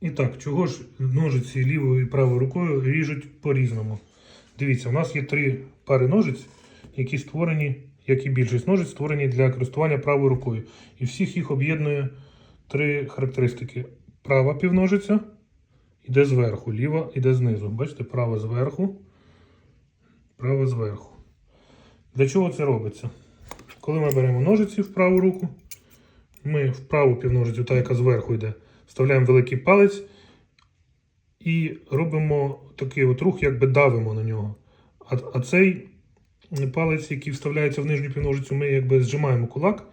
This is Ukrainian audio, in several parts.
І так, чого ж ножиці лівою і правою рукою ріжуть по-різному? Дивіться, у нас є три пари ножиць, які створені, як і більшість ножиць, створені для користування правою рукою. І всіх їх об'єднує три характеристики. Права півножиця йде зверху, ліва йде знизу. Бачите, права зверху, права зверху. Для чого це робиться? Коли ми беремо ножиці в праву руку, ми в праву півножицю, та яка зверху йде, вставляємо великий палець і робимо такий от рух, якби давимо на нього. А, а цей палець, який вставляється в нижню півножицю, ми якби зжимаємо кулак.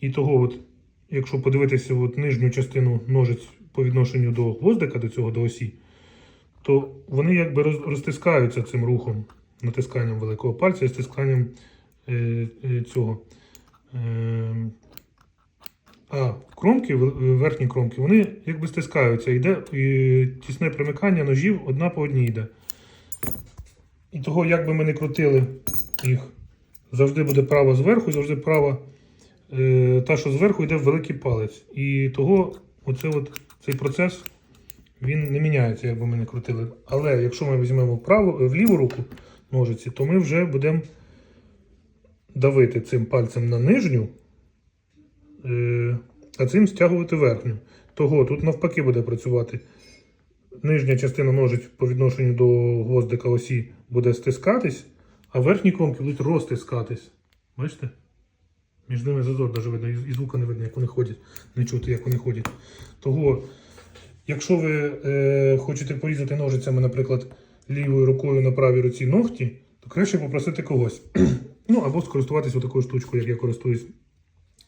І того, от, якщо подивитися от нижню частину ножиць по відношенню до гвоздика, до цього до осі, то вони якби розтискаються цим рухом, натисканням великого пальця і стисканням е, е, цього. Е, а кромки, верхні кромки, вони якби стискаються, йде тісне примикання ножів одна по одній йде. І того, як би ми не крутили їх, завжди буде права зверху, і завжди права е, та, що зверху йде в великий палець. І того оце от, цей процес він не міняється, як би ми не крутили. Але якщо ми візьмемо вправо, в ліву руку ножиці, то ми вже будемо давити цим пальцем на нижню, е, а цим стягувати верхню. Того тут навпаки буде працювати. Нижня частина ножиць по відношенню до гвоздика осі буде стискатись, а верхні кромки будуть розтискатись. Бачите? Між ними зазор навіть видно, і звука не видно, як вони ходять, не чути, як вони ходять. Того, якщо ви е, хочете порізати ножицями, наприклад, лівою рукою на правій руці ногті, то краще попросити когось. ну або скористуватися такою штучкою, як я користуюсь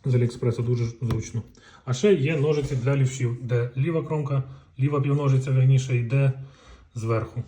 з Аліекспресу дуже зручно. А ще є ножиці для лівшів, де ліва кромка, ліва півножиця, верніше, йде зверху.